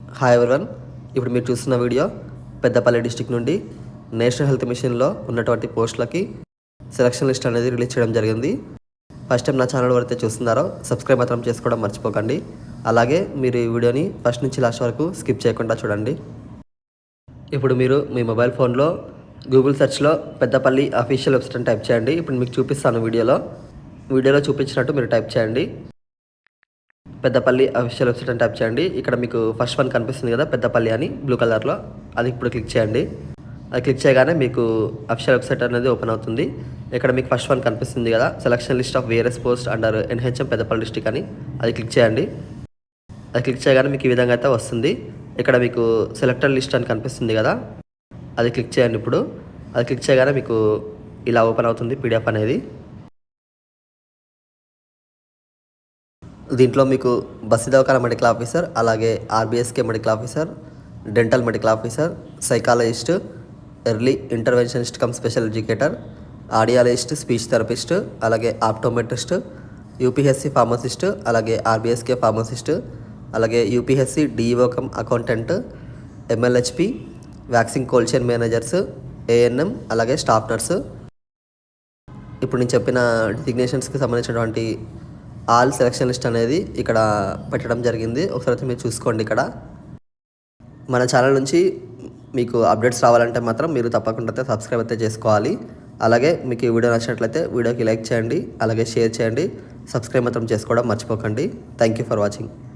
Hi everyone ఇప్పుడు మీరు చూస్తున్న వీడియో పెద్దపల్లి డిస్టిక్ నుండి నేషనల్ హెల్త్ మిషన్లో ఉన్నటువంటి పోస్టులకి సెలక్షన్ లిస్ట్ అనేది రిలీజ్ చేయడం జరిగింది. ఫస్ట్ టైం నా ఛానల్ వరకు చూస్తున్నారో సబ్స్క్రైబ్ మాత్రం చేసుకోవడం మర్చిపోకండి. అలాగే మీరు ఈ వీడియోని ఫస్ట్ నుంచి లాస్ట్ వరకు స్కిప్ చేయకుండా చూడండి. ఇప్పుడు మీరు మీ మొబైల్ ఫోన్లో గూగుల్ సెర్చ్లో పెద్దపల్లి అఫీషియల్ వెబ్సైట్ టైప్ చేయండి. ఇప్పుడు మీకు చూపిస్తాను వీడియోలో. వీడియోలో చూపించినట్టు మీరు టైప్ చేయండి. పెద్దపల్లి అఫీషియల్ వెబ్సైట్ అని టైప్ చేయండి. ఇక్కడ మీకు ఫస్ట్ వన్ కనిపిస్తుంది కదా పెద్దపల్లి అని బ్లూ కలర్లో అది ఇప్పుడు క్లిక్ చేయండి. అది క్లిక్ చేయగానే మీకు అఫీషియల్ వెబ్సైట్ అనేది ఓపెన్ అవుతుంది. ఇక్కడ మీకు ఫస్ట్ వన్ కనిపిస్తుంది కదా selection list of various post under NHM Peddapalli district అని. అది క్లిక్ చేయండి. అది క్లిక్ చేయగానే మీకు ఈ విధంగా అయితే వస్తుంది. ఇక్కడ మీకు సెలెక్టర్ లిస్ట్ అని కనిపిస్తుంది కదా అది క్లిక్ చేయండి ఇప్పుడు. అది క్లిక్ చేయగానే మీకు ఇలా ఓపెన్ అవుతుంది పీడిఎఫ్ అనేది. దీంట్లో మీకు బస్సు దవాఖాన మెడికల్ ఆఫీసర్ అలాగే RBSK medical officer dental medical officer psychologist early interventionist cum special educator audiologist speech therapist అలాగే ఆప్టోమెట్రిస్ట్ యూపీఎస్సీ ఫార్మసిస్ట్ అలాగే ఆర్బీఎస్కే ఫార్మసిస్ట్ అలాగే UPSC DEO cum accountant MLHP vaccine cold chain managers ANM అలాగే staff nurse. ఇప్పుడు నేను చెప్పిన డిజిగ్నేషన్స్కి సంబంధించినటువంటి all selection list అనేది ఇక్కడ పెట్టడం జరిగింది. ఒకసారి అయితే మీరు చూసుకోండి ఇక్కడ. మన ఛానల్ నుంచి మీకు అప్డేట్స్ రావాలంటే మాత్రం మీరు తప్పకుండా అయితే సబ్స్క్రైబ్ అయితే చేసుకోవాలి. అలాగే మీకు ఈ వీడియో నచ్చినట్లయితే వీడియోకి లైక్ చేయండి. అలాగే షేర్ చేయండి. సబ్స్క్రైబ్ మాత్రం చేసుకోవడం మర్చిపోకండి. Thank you for watching